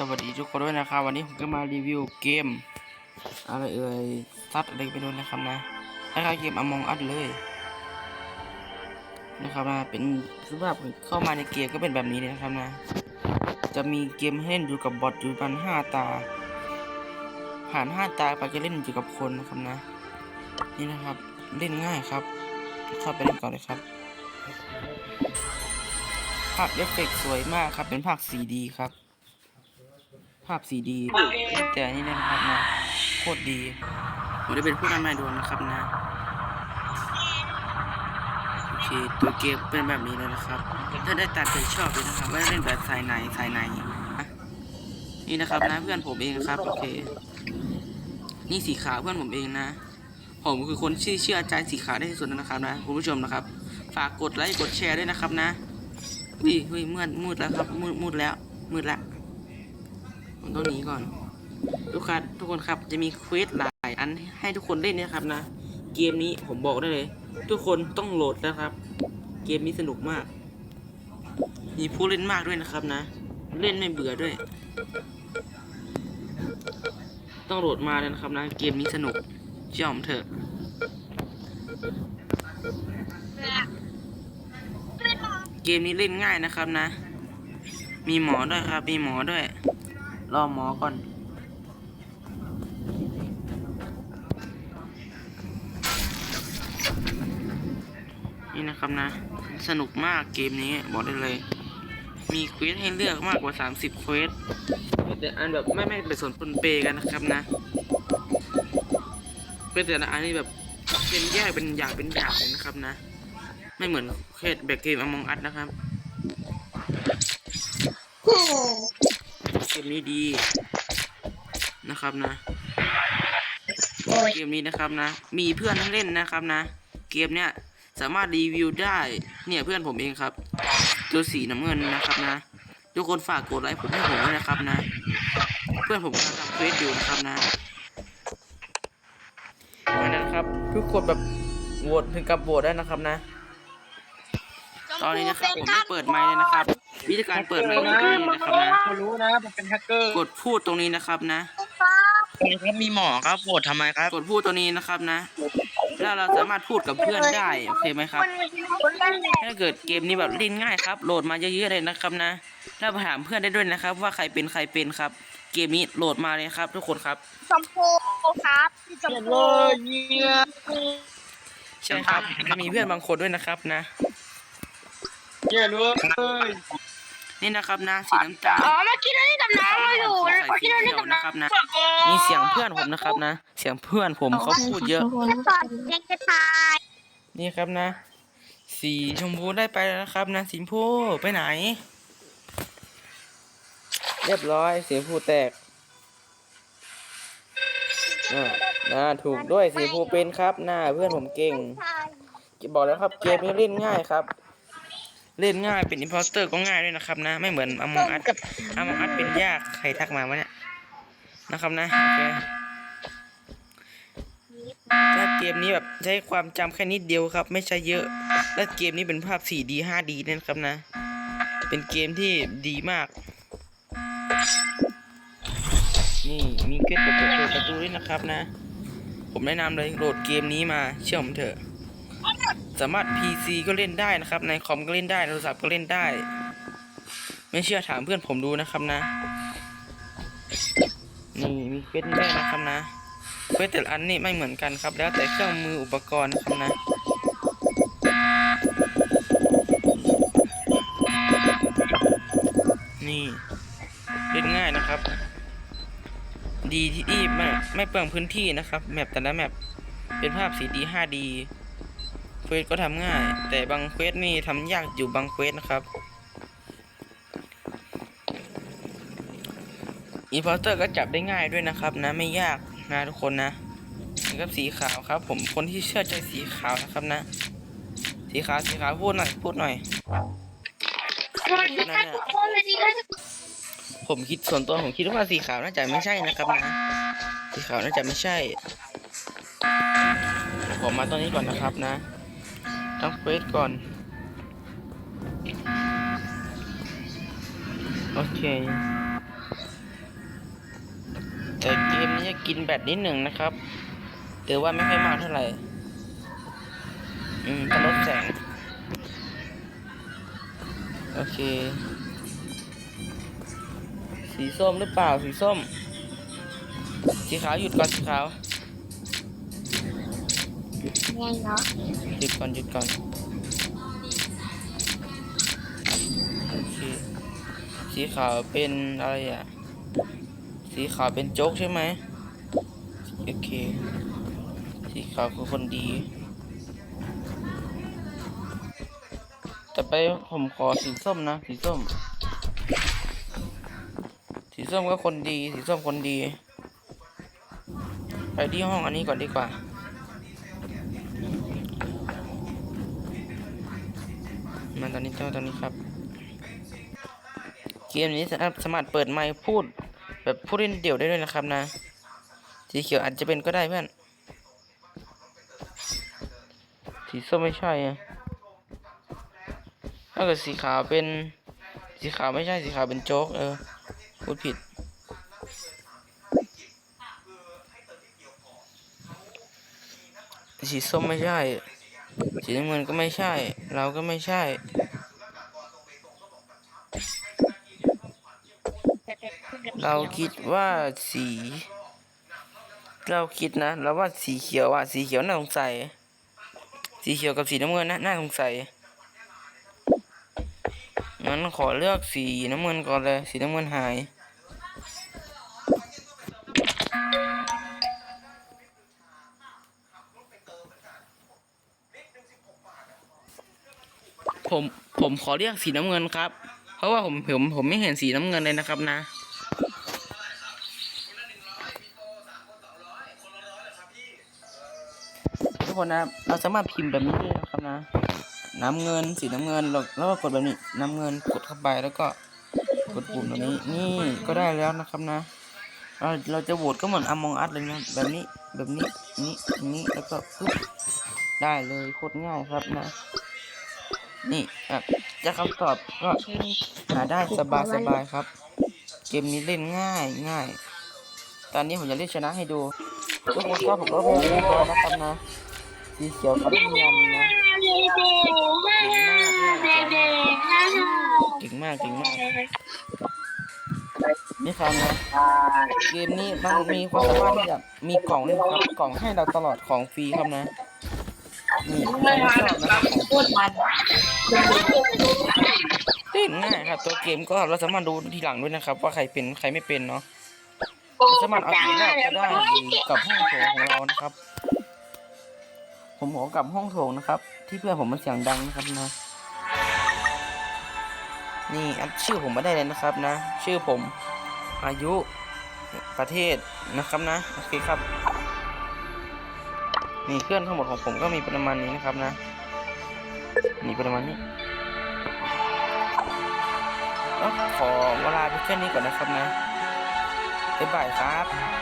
สวัสดีทุกคนด้วยนะครับ วันนี้ผมก็มารีวิวเกมอะไรเอ่ยซัดอะไรไปด้วยนะครับนะคล้ายๆเกม Among Us เลยนะครับนะเป็นสภาพเข้ามาในเกมก็เป็นแบบนี้เลยนะครับนะ จะมีเกมให้เล่นอยู่กับบอทอยู่ประมาณห้าตา ผ่านห้าตาไปก็เล่นอยู่กับคนนะครับนะ นี่นะครับเล่นง่ายครับ เข้าไปเล่นก่อนเลยครับภาพเอฟเฟกต์สวยมากครับเป็นภาพ 4D ครับ ภาพ 4D แต่อันนี่นะครับนะโคตรดีผมได้เป็นผู้นำนายดวงนะครับนะโอเคตัวเกมเป็นแบบนี้เลยนะครับ ถ้าได้ตามใจชอบเลยนะครับว่าจะเล่นแบบสายไหนสายไหนอะนี่นะครับนะเพื่อนผมเองครับโอเค นี่สีขาวเพื่อนผมเองนะ ผมคือคนชื่อเชื่อใจสีขาวได้ที่สุดนะครับนะคุณผู้ชมนะครับ ฝากกดไลค์กดแชร์ด้วยนะครับนะอุ้ยอุ้ยมืดมืดแล้วครับมืดมืดแล้วมืดละ ผมต้องหนีก่อน ทุกคนทุกคนครับจะมีเควสหลายอันให้ทุกคนเล่นนะครับนะ เกมนี้ผมบอกได้เลย ทุกคนต้องโหลดนะครับ เกมนี้สนุกมาก มีผู้เล่นมากด้วยนะครับนะ เล่นไม่เบื่อด้วย ต้องโหลดมาเลยนะครับนะ เกมนี้สนุกเชื่อผมเถอะเกมนี้เล่นง่ายนะครับนะ มีหมอด้วยครับ มีหมอด้วย รอหมอก่อน นี่นะครับนะ สนุกมากเกมนี้บอกได้เลย มีเควสให้เลือกมากกว่า 30เควสแต่อันแบบไม่ไม่เป็นส่วนปนเปกันนะครับนะเป็นแต่ละอันนี้แบบเป็นแยกเป็นอย่างเป็นอย่างเลยนะครับนะ ไม่เหมือนเควสแบบเกม Among Us นะครับเกมนี้ดีนะครับนะ เกมนี้นะครับนะ มีเพื่อนให้เล่นนะครับนะ เกมเนี้ยสามารถรีวิวได้ เนี่ยเพื่อนผมเองครับ ตัวสีน้ำเงินนะครับนะ ทุกคนฝากกดไลค์ผมให้ผมด้วยนะครับนะ เพื่อนผมกำลังทำเควสอยู่นะครับนะอันนั้นครับ ทุกคนแบบโหวตถึงกับโหวตได้นะครับนะ ตอนนี้นะครับผมได้เปิดไมค์เลยนะครับ วิธีการเปิดไมค์ก็คือนะครับนะเขารู้นะมันเป็นแฮกเกอร์กดพูดตรงนี้นะครับนะ ครับมีหมอครับโหวตทำไมครับ กดพูดตัวนี้นะครับนะ แล้วเราสามารถพูดกับเพื่อนได้โอเคไหมครับ ถ้าเกิดเกมนี้แบบเล่นง่ายครับโหลดมาเยอะๆเลยนะครับนะแล้วถามเพื่อนได้ด้วยนะครับ ว่าใครเป็นใครเป็นครับ เกมนี้โหลดมาเลยครับ ทุกคนครับชมพูครับพี่ชมเห็นพูเลยเนี่ย ใช่ครับจะมีเพื่อนบางคนด้วยนะครับนะเย่เลยนี่นะครับนะสีน้ำตาลอ๋อเมื่อกี้เราเล่นกับน้องมาอยู่ใส่เมื่อสีกี้เราเล่นเขียวกับน้นะองครับนะมีเสียงเพื่อนผมนะครับนะ เสียงเพื่อนผมเขาพูดเยอะตอนเด็กจะทายนี่ครับนะ สีชมพูได้ไปแล้วนะครับนะสีชมพูไปไหน เรียบร้อยสีชมพูแตกอ่าน่าถูกด้วยสีชมพูเป็นครับหน้าเพื่อนผมเก่งจะบอกแล้วครับเกมนี้เล่นง่ายครับ เล่นง่ายเป็นอิมพอสเตอร์ก็ง่ายด้วยนะครับนะ ไม่เหมือนอมองอัดอมองอัดเป็นยากใครทักมาวะเนี่ยนะครับนะโอเคถ้าเกมนี้แบบใช้ความจำแค่นิดเดียวครับ ไม่ใช่เยอะ และเกมนี้เป็นภาพ 4D 5D เนี่ยนะครับนะ เป็นเกมที่ดีมาก นี่มีเกตเปิดเปิดประตูด้วยนะครับนะ ผมแนะนำเลยโหลดเกมนี้มาเชื่อผมเถอะ สามารถ PC ก็เล่นได้นะครับ ในคอมก็เล่นได้โทรศัพท์ก็เล่นได้ ไม่เชื่อถามเพื่อนผมดูนะครับนะ นี่มีเควสแรกนะครับนะเควสแต่ละอันนี่ไม่เหมือนกันครับ แล้วแต่เครื่องมืออุปกรณ์นะครับนะนี่เล่นง่ายนะครับ ดีที่ไม่ไม่เปลืองพื้นที่นะครับ แมปแต่ละแมปเป็นภาพ 4D 5D เควสก็ทำง่าย แต่บางเควสนี่ทำยากอยู่บางเควสนะครับอินพอร์เตอร์ก็จับได้ง่ายด้วยนะครับ นะไม่ยากนะทุกคนนะนี่ครับสีขาวครับ ผมคนที่เชื่อใจสีขาวนะครับนะ สีขาวสีขาวพูดหน่อยพูดหน่อยสวัสดีค่ะทุกคนสวัสดีค่ะผมคิดส่วนตัวผมคิดว่าสีขาวน่าจะไม่ใช่นะครับนะ สีขาวน่าจะไม่ใช่ผมมาตอนนี้ก่อนนะครับนะ ต้องเควสก่อน โอเค แต่เกมนี้จะกินแบตนิดหนึ่งนะครับ แต่ว่าไม่ค่อยมากเท่าไหร่ อืมจะลดแสง โอเค สีส้มหรือเปล่า สีส้ม สีขาวหยุดก่อนสีขาว ไงเนาะหยุดก่อนหยุดก่อนโอเคสีขาวเป็นอะไรอะ สีขาวเป็นโจ๊กใช่ไหมโอเค สีขาวคือคนดี ต่อไปผมขอสีส้มนะ สีส้ม สีส้มก็คนดี สีส้มคนดี ไปที่ห้องอันนี้ก่อนดีกว่า มาตอนนี้เจ้าตอนนี้ครับ เกมนี้สามารถเปิดไมค์พูด แบบพูดเล่นเดี่ยวได้ด้วยนะครับนะ สีเขียวอาจจะเป็นก็ได้เพื่อน สีส้มไม่ใช่อะถ้าเกิดสีขาวเป็น สีขาวไม่ใช่สีขาวเป็นโจ๊กเออ พูดผิดสีส้มไม่ใช่ สีน้ำเงินก็ไม่ใช่ เราก็ไม่ใช่ เราคิดว่าสี เราคิดนะเราว่าสีเขียวอะสีเขียวน่าสงสัย สีเขียวกับสีน้ำเงินนะน่าสงสัยงั้นขอเลือกสีน้ำเงินก่อนเลย สีน้ำเงินหาย ผมผมขอเรียกสีน้ำเงินครับ เพราะว่าผมผมผมไม่เห็นสีน้ำเงินเลยนะครับนะ ทุกคนนะเราสามารถพิมพ์แบบนี้ได้นะครับนะ น้ำเงินสีน้ำเงินแล้วก็กดแบบนี้ น้ำเงินกดเข้าไปแล้วก็กดปุ่มตัวนี้นี่ก็ได้แล้วนะครับนะเราเราจะโหวตก็เหมือนอมองอัดเลยนะแบบนี้แบบนี้นี้นี้แล้วก็ปึ๊บได้เลยโคตรง่ายครับนะ นี่อะจะคำตอบก็หาได้สบายสบายครับ เกมนี้เล่นง่ายง่าย ตอนนี้ผมจะเล่นชนะให้ดูทุกคนก็ผมก็พ้เรียบร้อยนะครับนะสีเขียวเขาเล่นยำนะเก่งมากเก่งมากนี่ครับนะเกมนี้มันมีความสามารถที่จะมีกล่องด้วยครับกล่องให้เราตลอดของฟรีครับนะนี่ครไม่อบนะครับของฟพูดมัน เล่นง่ายครับ ตัวเกมก็เราสามารถดูทีหลังด้วยนะครับ ว่าใครเป็นใครไม่เป็นเนาะสามารถเอาอีกรอบก็ได้กับห้องโถงของเรานะครับ ผมขอกลับห้องโถงนะครับ ที่เพื่อนผมมันเสียงดังนะครับนะ นี่อัชื่อผมไม่ได้เลยนะครับนะ ชื่อผมอายุประเทศนะครับนะโอเคครับ นี่เพื่อนทั้งหมดของผมก็มีประมาณนี้นะครับนะ มีประมาณนี้ขอเวลาไปแค่นี้ก่อนนะครับนะบ๊ายบายครับ